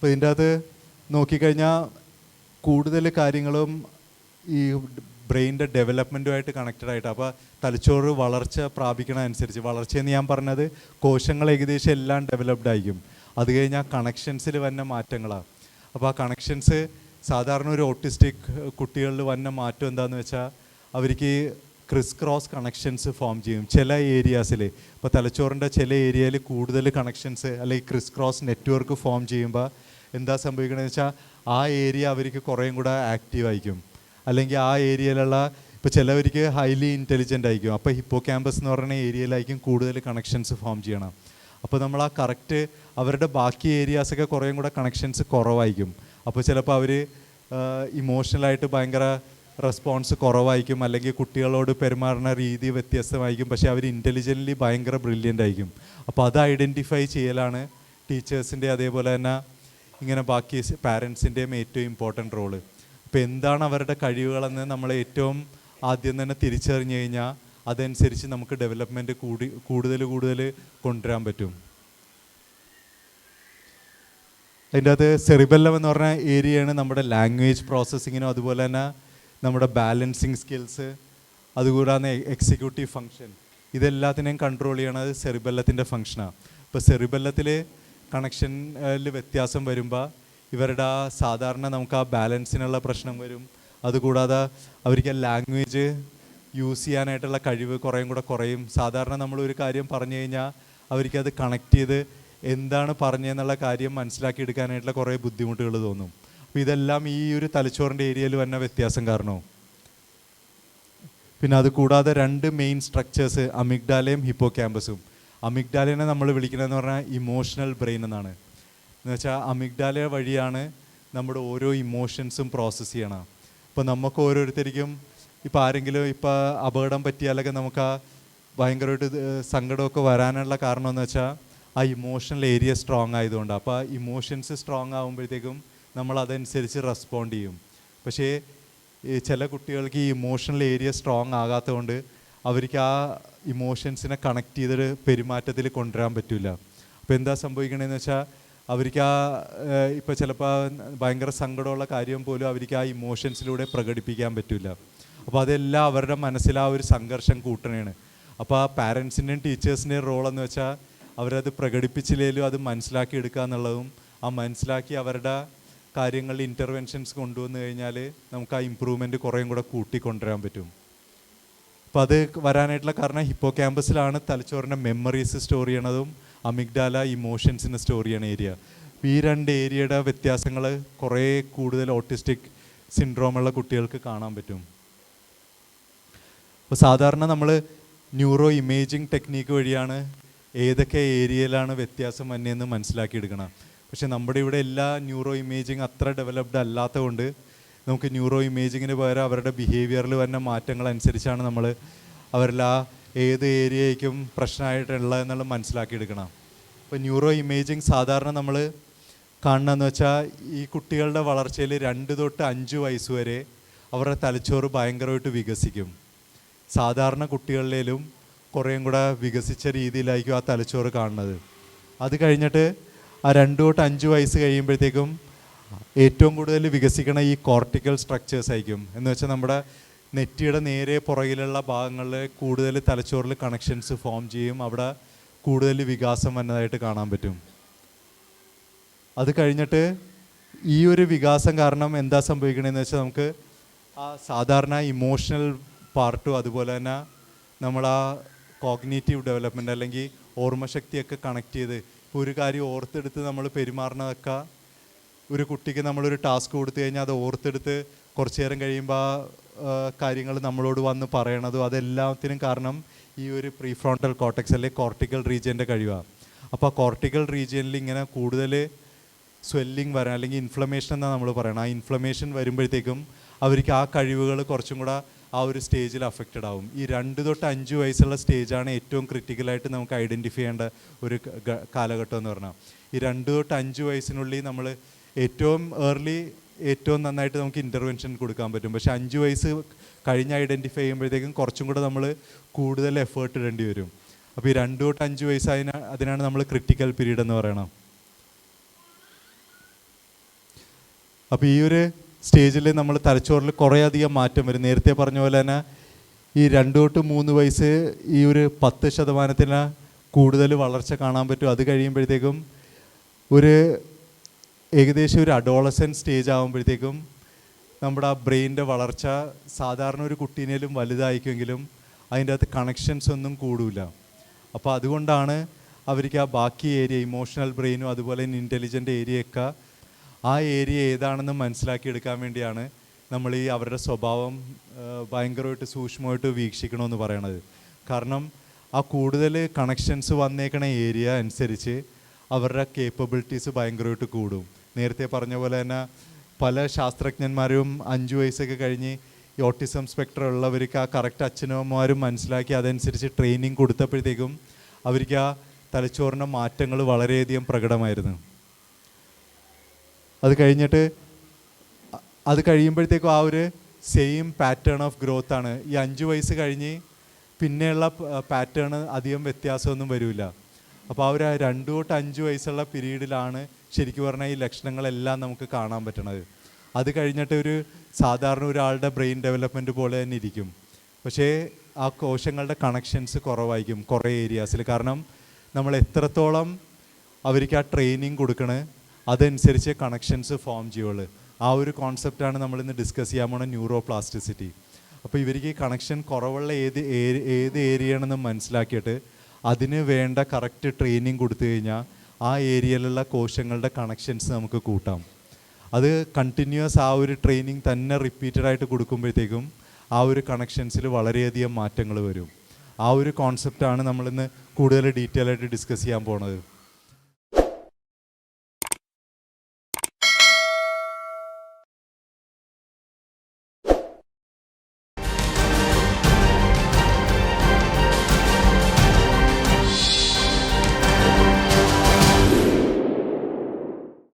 അപ്പോൾ ഇതിന്റെ അകത്ത് നോക്കിക്കഴിഞ്ഞാൽ കൂടുതൽ കാര്യങ്ങളും ഈ ബ്രെയിനിന്റെ ഡെവലപ്മെന്റുമായിട്ട് കണക്റ്റഡ് ആയിട്ട്. അപ്പോൾ തലച്ചോറ് വളർച്ച പ്രാപിക്കണ അനുസരിച്ച് വളർച്ചയെന്ന് ഞാൻ പറഞ്ഞത് കോശങ്ങൾ ഏകദേശം എല്ലാം ഡെവലപ്ഡ് ആയിരിക്കും. അത് കഴിഞ്ഞാൽ കണക്ഷൻസിൽ വന്ന മാറ്റങ്ങളാണ് അപ്പോൾ ആ കണക്ഷൻസ് സാധാരണ ഒരു ഓട്ടിസ്റ്റിക് കുട്ടികളിൽ വന്ന മാറ്റം എന്താണെന്ന് വെച്ചാൽ അവർക്ക് ക്രിസ് ക്രോസ് കണക്ഷൻസ് ഫോം ചെയ്യും. ചില ഏരിയാസിൽ ഇപ്പോൾ തലച്ചോറിന്റെ ചില ഏരിയയിൽ കൂടുതൽ കണക്ഷൻസ് അല്ലെങ്കിൽ ക്രിസ് ക്രോസ് നെറ്റ്വർക്ക് ഫോം ചെയ്യുമ്പോൾ എന്താ സംഭവിക്കണമെന്ന് വെച്ചാൽ ആ ഏരിയ അവർക്ക് കുറേയും കൂടെ ആക്റ്റീവ് ആയിരിക്കും. അല്ലെങ്കിൽ ആ ഏരിയയിലുള്ള ഇപ്പോൾ ചിലവർക്ക് ഹൈലി ഇന്റലിജന്റ് ആയിരിക്കും. അപ്പോൾ ഹിപ്പോ ക്യാമ്പസ് എന്ന് പറയുന്ന ഏരിയയിലായിരിക്കും കൂടുതൽ കണക്ഷൻസ് ഫോം ചെയ്യണം. അപ്പോൾ നമ്മൾ ആ കറക്റ്റ് അവരുടെ ബാക്കി ഏരിയാസൊക്കെ കുറേയും കൂടെ കണക്ഷൻസ് കുറവായിരിക്കും. അപ്പോൾ ചിലപ്പോൾ അവർ ഇമോഷണലായിട്ട് ഭയങ്കര റെസ്പോൺസ് കുറവായിരിക്കും. അല്ലെങ്കിൽ കുട്ടികളോട് പെരുമാറുന്ന രീതി വ്യത്യസ്തമായിരിക്കും. പക്ഷേ അവർ ഇന്റലിജന്റ്ലി ഭയങ്കര ബ്രില്യന്റ് ആയിരിക്കും. അപ്പോൾ അത് ഐഡന്റിഫൈ ചെയ്യലാണ് ടീച്ചേഴ്സിന്റെ അതേപോലെ തന്നെ ഇങ്ങനെ ബാക്കി പാരൻസിന്റെയും ഏറ്റവും ഇമ്പോർട്ടന്റ് റോൾ അപ്പോൾ എന്താണ് അവരുടെ കഴിവുകളെന്ന് നമ്മൾ ഏറ്റവും ആദ്യം തന്നെ തിരിച്ചറിഞ്ഞു കഴിഞ്ഞാൽ അതനുസരിച്ച് നമുക്ക് ഡെവലപ്മെന്റ് കൂടി കൂടുതൽ കൂടുതൽ കൊണ്ടുവരാൻ പറ്റും. അതിന്റെ അകത്ത് സെറിബെല്ലം എന്ന് പറഞ്ഞ ഏരിയയാണ് നമ്മുടെ ലാംഗ്വേജ് പ്രോസസ്സിങ്ങിനും അതുപോലെ തന്നെ നമ്മുടെ ബാലൻസിങ് സ്കിൽസ് അതുകൂടാതെ എക്സിക്യൂട്ടീവ് ഫങ്ഷൻ ഇതെല്ലാത്തിനെയും കൺട്രോൾ ചെയ്യണത് സെറിബെല്ലത്തിന്റെ ഫങ്ഷനാണ് ഇപ്പോൾ സെറിബെല്ലത്തിൽ കണക്ഷനിൽ വ്യത്യാസം വരുമ്പോൾ ഇവരുടെ ആ സാധാരണ നമുക്ക് ആ ബാലൻസിനുള്ള പ്രശ്നം വരും. അതുകൂടാതെ അവർക്ക് ലാംഗ്വേജ് യൂസ് ചെയ്യാനായിട്ടുള്ള കഴിവ് കുറേയും കൂടെ കുറയും. സാധാരണ നമ്മൾ ഒരു കാര്യം പറഞ്ഞു കഴിഞ്ഞാൽ അവർക്കത് കണക്ട് ചെയ്ത് എന്താണ് പറഞ്ഞതെന്നുള്ള കാര്യം മനസ്സിലാക്കി എടുക്കാനായിട്ടുള്ള കുറേ ബുദ്ധിമുട്ടുകൾ തോന്നും. അപ്പോൾ ഇതെല്ലാം ഈ ഒരു തലച്ചോറിന്റെ ഏരിയയിൽ വന്ന വ്യത്യാസം കാരണവും പിന്നെ അത് കൂടാതെ രണ്ട് മെയിൻ സ്ട്രക്ചേഴ്സ് അമിഗ്ഡാലയും ഹിപ്പോ ക്യാമ്പസും അമിഗ്ഡാലിനെ നമ്മൾ വിളിക്കുന്നതെന്ന് പറഞ്ഞാൽ ഇമോഷണൽ ബ്രെയിൻ എന്നാണ്. എന്ന് വെച്ചാൽ അമിഗ്ഡാല വഴിയാണ് നമ്മുടെ ഓരോ ഇമോഷൻസും പ്രോസസ്സ് ചെയ്യണം. അപ്പോൾ നമുക്ക് ഓരോരുത്തർക്കും ഇപ്പോൾ ആരെങ്കിലും ഇപ്പോൾ അപകടം പറ്റിയാലൊക്കെ നമുക്ക് ആ ഭയങ്കരമായിട്ട് സങ്കടമൊക്കെ വരാനുള്ള കാരണം എന്ന് വെച്ചാൽ ആ ഇമോഷണൽ ഏരിയ സ്ട്രോങ് ആയതുകൊണ്ട്. അപ്പോൾ ആ ഇമോഷൻസ് സ്ട്രോങ് ആകുമ്പോഴത്തേക്കും നമ്മൾ അതനുസരിച്ച് റെസ്പോണ്ട് ചെയ്യും. പക്ഷേ ചില കുട്ടികൾക്ക് ഈ ഇമോഷണൽ ഏരിയ സ്ട്രോങ് ആകാത്തതുകൊണ്ട് അവർക്ക് ആ ഇമോഷൻസിനെ കണക്ട് ചെയ്തൊരു പെരുമാറ്റത്തിൽ കൊണ്ടുവരാൻ പറ്റില്ല അപ്പോൾ എന്താ സംഭവിക്കണതെന്ന് വെച്ചാൽ അവർക്ക് ആ ഇപ്പോൾ ചിലപ്പോൾ ഭയങ്കര സങ്കടമുള്ള കാര്യം പോലും അവർക്ക് ആ ഇമോഷൻസിലൂടെ പ്രകടിപ്പിക്കാൻ പറ്റില്ല അപ്പോൾ അതെല്ലാം അവരുടെ മനസ്സിൽ ആ ഒരു സംഘർഷം കൂട്ടണേണ്. അപ്പോൾ ആ പാരൻസിന്റെയും ടീച്ചേഴ്സിന്റെയും റോളെന്ന് വെച്ചാൽ അവരത് പ്രകടിപ്പിച്ചില്ലെങ്കിലും അത് മനസ്സിലാക്കി എടുക്കുക എന്നുള്ളതും ആ മനസ്സിലാക്കി അവരുടെ കാര്യങ്ങളിൽ ഇന്റർവെൻഷൻസ് കൊണ്ടുവന്നു കഴിഞ്ഞാൽ നമുക്ക് ആ ഇമ്പ്രൂവ്മെന്റ് കുറേയും കൂടെ കൂട്ടിക്കൊണ്ടുവരാൻ പറ്റും. അപ്പോൾ അത് വരാനായിട്ടുള്ള കാരണം ഹിപ്പോ ക്യാമ്പസിലാണ് തലച്ചോറിന്റെ മെമ്മറീസ് സ്റ്റോർ ചെയ്യണതും അമിഗ്ഡാല ഇമോഷൻസിനെ സ്റ്റോർ ചെയ്യണ ഏരിയ ഈ രണ്ട് ഏരിയയുടെ വ്യത്യാസങ്ങൾ കുറേ കൂടുതൽ ഓട്ടിസ്റ്റിക് സിൻഡ്രോമുള്ള കുട്ടികൾക്ക് കാണാൻ പറ്റും. അപ്പോൾ സാധാരണ നമ്മൾ ന്യൂറോ ഇമേജിംഗ് ടെക്നീക്ക് വഴിയാണ് ഏതൊക്കെ ഏരിയയിലാണ് വ്യത്യാസം വന്നതെന്ന് മനസ്സിലാക്കിയെടുക്കണം. പക്ഷേ നമ്മുടെ ഇവിടെ എല്ലാ ന്യൂറോ ഇമേജിങ് അത്ര ഡെവലപ്ഡ് അല്ലാത്തതുകൊണ്ട് നമുക്ക് ന്യൂറോ ഇമേജിങ്ങിന് പകരം അവരുടെ ബിഹേവിയറിൽ വരുന്ന മാറ്റങ്ങൾ അനുസരിച്ചാണ് നമ്മൾ അവരിൽ ആ ഏത് ഏരിയയ്ക്കും പ്രശ്നമായിട്ടുള്ളത് എന്നുള്ളത് മനസ്സിലാക്കിയെടുക്കണം. അപ്പോൾ ന്യൂറോ ഇമേജിങ് സാധാരണ നമ്മൾ കാണണമെന്ന് വെച്ചാൽ ഈ കുട്ടികളുടെ വളർച്ചയിൽ രണ്ട് തൊട്ട് അഞ്ച് വയസ്സ് വരെ അവരുടെ തലച്ചോറ് ഭയങ്കരമായിട്ട് വികസിക്കും. സാധാരണ കുട്ടികളിലും കുറേയും കൂടെ വികസിച്ച രീതിയിലായിരിക്കും ആ തലച്ചോറ് കാണുന്നത്. അത് കഴിഞ്ഞിട്ട് ആ രണ്ട് തൊട്ട് അഞ്ച് വയസ്സ് കഴിയുമ്പോഴത്തേക്കും ഏറ്റവും കൂടുതൽ വികസിക്കണ ഈ കോർട്ടിക്കൽ സ്ട്രക്ചേഴ്സ് ആയിരിക്കും. എന്ന് വെച്ചാൽ നമ്മുടെ നെറ്റിയുടെ നേരെ പുറകിലുള്ള ഭാഗങ്ങളിൽ കൂടുതൽ തലച്ചോറിൽ കണക്ഷൻസ് ഫോം ചെയ്യും. അവിടെ കൂടുതൽ വികാസം വന്നതായിട്ട് കാണാൻ പറ്റും. അത് കഴിഞ്ഞിട്ട് ഈ ഒരു വികാസം കാരണം എന്താ സംഭവിക്കണമെന്ന് വെച്ചാൽ നമുക്ക് ആ സാധാരണ ഇമോഷണൽ പാർട്ടും അതുപോലെ തന്നെ നമ്മൾ ആ കോഗ്നേറ്റീവ് ഡെവലപ്മെന്റ് അല്ലെങ്കിൽ ഓർമ്മശക്തിയൊക്കെ കണക്ട് ചെയ്ത് ഒരു കാര്യം ഓർത്തെടുത്ത് നമ്മൾ പെരുമാറണതൊക്കെ ഒരു കുട്ടിക്ക് നമ്മളൊരു ടാസ്ക് കൊടുത്തു കഴിഞ്ഞാൽ അത് ഓർത്തെടുത്ത് കുറച്ച് നേരം കഴിയുമ്പോൾ ആ കാര്യങ്ങൾ നമ്മളോട് വന്ന് പറയണതും അതെല്ലാത്തിനും കാരണം ഈ ഒരു പ്രീ ഫ്രോണ്ടൽ കോട്ടക്സ് അല്ലെങ്കിൽ കോർട്ടിക്കൽ റീജിയന്റെ കഴിവാണ് അപ്പോൾ ആ കോർട്ടിക്കൽ റീജിയനിൽ ഇങ്ങനെ കൂടുതൽ സ്വെല്ലിങ് വരാൻ അല്ലെങ്കിൽ ഇൻഫ്ലമേഷൻ എന്നാണ് നമ്മൾ പറയണം ആ ഇൻഫ്ലമേഷൻ വരുമ്പോഴത്തേക്കും അവർക്ക് ആ കഴിവുകൾ കുറച്ചും കൂടെ ആ ഒരു സ്റ്റേജിൽ അഫക്റ്റഡ് ആവും. ഈ രണ്ട് തൊട്ട് അഞ്ച് വയസ്സുള്ള സ്റ്റേജാണ് ഏറ്റവും ക്രിട്ടിക്കലായിട്ട് നമുക്ക് ഐഡന്റിഫൈ ചെയ്യേണ്ട ഒരു കാലഘട്ടം എന്ന് പറഞ്ഞാൽ ഈ രണ്ട് തൊട്ട് അഞ്ച് വയസ്സിനുള്ളിൽ നമ്മൾ ഏറ്റവും ഏർലി ഏറ്റവും നന്നായിട്ട് നമുക്ക് ഇന്റർവെൻഷൻ കൊടുക്കാൻ പറ്റും. പക്ഷേ അഞ്ച് വയസ്സ് കഴിഞ്ഞ് ഐഡന്റിഫൈ ചെയ്യുമ്പോഴത്തേക്കും കുറച്ചും കൂടെ നമ്മൾ കൂടുതൽ എഫേർട്ട് ഇടേണ്ടി വരും. അപ്പോൾ ഈ രണ്ട് തൊട്ട് അഞ്ച് വയസ്സ് അതിനാ അതിനാണ് നമ്മൾ ക്രിട്ടിക്കൽ പീരീഡ് എന്ന് പറയണം. അപ്പോൾ ഈ ഒരു സ്റ്റേജിൽ നമ്മൾ തലച്ചോറിൽ കുറേയധികം മാറ്റം വരും. നേരത്തെ പറഞ്ഞ പോലെ തന്നെ ഈ രണ്ട് തൊട്ട് മൂന്ന് വയസ്സ് ഈ ഒരു പത്ത് ശതമാനത്തിന് കൂടുതൽ വളർച്ച കാണാൻ പറ്റും. അത് കഴിയുമ്പോഴത്തേക്കും ഒരു ഏകദേശം ഒരു അഡോളസൻ സ്റ്റേജ് ആകുമ്പോഴത്തേക്കും നമ്മുടെ ആ ബ്രെയിനിന്റെ വളർച്ച സാധാരണ ഒരു കുട്ടീനേലും വലുതായിക്കുമെങ്കിലും അതിന്റെ അകത്ത് കണക്ഷൻസ് ഒന്നും കൂടില്ല അപ്പോൾ അതുകൊണ്ടാണ് അവർക്ക് ആ ബാക്കി ഏരിയ ഇമോഷണൽ ബ്രെയിനും അതുപോലെ തന്നെ ഇന്റലിജന്റ് ഏരിയയൊക്കെ ആ ഏരിയ ഏതാണെന്ന് മനസ്സിലാക്കിയെടുക്കാൻ വേണ്ടിയാണ് നമ്മൾ ഈ അവരുടെ സ്വഭാവം ഭയങ്കരമായിട്ട് സൂക്ഷ്മമായിട്ട് വീക്ഷിക്കണമെന്ന് പറയണത്. കാരണം ആ കൂടുതൽ കണക്ഷൻസ് വന്നേക്കണ ഏരിയ അനുസരിച്ച് അവരുടെ കേപ്പബിലിറ്റീസ് ഭയങ്കരമായിട്ട് കൂടും. നേരത്തെ പറഞ്ഞ പോലെ തന്നെ പല ശാസ്ത്രജ്ഞന്മാരും അഞ്ച് വയസ്സൊക്കെ കഴിഞ്ഞ് ഈ ഓട്ടിസം സ്പെക്ട്രം ഉള്ളവർക്ക് ആ കറക്റ്റ് അച്ഛനമ്മമാരും മനസ്സിലാക്കി അതനുസരിച്ച് ട്രെയിനിങ് കൊടുത്തപ്പോഴത്തേക്കും അവർക്ക് ആ തലച്ചോറിന്റെ മാറ്റങ്ങൾ വളരെയധികം പ്രകടമായിരുന്നു. അത് കഴിഞ്ഞിട്ട് അത് കഴിയുമ്പോഴത്തേക്കും ആ ഒരു സെയിം പാറ്റേൺ ഓഫ് ഗ്രോത്ത് ആണ്. ഈ അഞ്ച് വയസ്സ് കഴിഞ്ഞ് പിന്നെയുള്ള പാറ്റേൺ അധികം വ്യത്യാസമൊന്നും വരില്ല അപ്പോൾ ആ ഒരു രണ്ട് തൊട്ട് അഞ്ച് വയസ്സുള്ള പീരീഡിലാണ് ശരിക്കും പറഞ്ഞാൽ ഈ ലക്ഷണങ്ങളെല്ലാം നമുക്ക് കാണാൻ പറ്റണത്. അത് കഴിഞ്ഞിട്ട് ഒരു സാധാരണ ഒരാളുടെ ബ്രെയിൻ ഡെവലപ്മെന്റ് പോലെ തന്നെ ഇരിക്കും. പക്ഷേ ആ കോശങ്ങളുടെ കണക്ഷൻസ് കുറവായിരിക്കും കുറേ ഏരിയാസിൽ കാരണം നമ്മൾ എത്രത്തോളം അവർക്ക് ആ ട്രെയിനിങ് കൊടുക്കണേ അതനുസരിച്ച് കണക്ഷൻസ് ഫോം ചെയ്യുള്ളൂ. ആ ഒരു കോൺസെപ്റ്റാണ് നമ്മളിന്ന് ഡിസ്കസ് ചെയ്യാൻ പോണ ന്യൂറോ പ്ലാസ്റ്റിസിറ്റി അപ്പോൾ ഇവർക്ക് ഈ കണക്ഷൻ കുറവുള്ള ഏത് ഏത് ഏരിയയാണെന്ന് മനസ്സിലാക്കിയിട്ട് അതിന് വേണ്ട കറക്റ്റ് ട്രെയിനിങ് കൊടുത്തു കഴിഞ്ഞാൽ ആ ഏരിയയിലുള്ള കോശങ്ങളുടെ കണക്ഷൻസ് നമുക്ക് കൂട്ടാം. അത് കണ്ടിന്യൂസ് ആ ഒരു ട്രെയിനിങ് തന്നെ റിപ്പീറ്റഡ് ആയിട്ട് കൊടുക്കുമ്പോഴത്തേക്കും ആ ഒരു കണക്ഷൻസിൽ വളരെയധികം മാറ്റങ്ങൾ വരും. ആ ഒരു കോൺസെപ്റ്റാണ് നമ്മളിന്ന് കൂടുതൽ ഡീറ്റെയിൽ ആയിട്ട് ഡിസ്കസ് ചെയ്യാൻ പോണത്.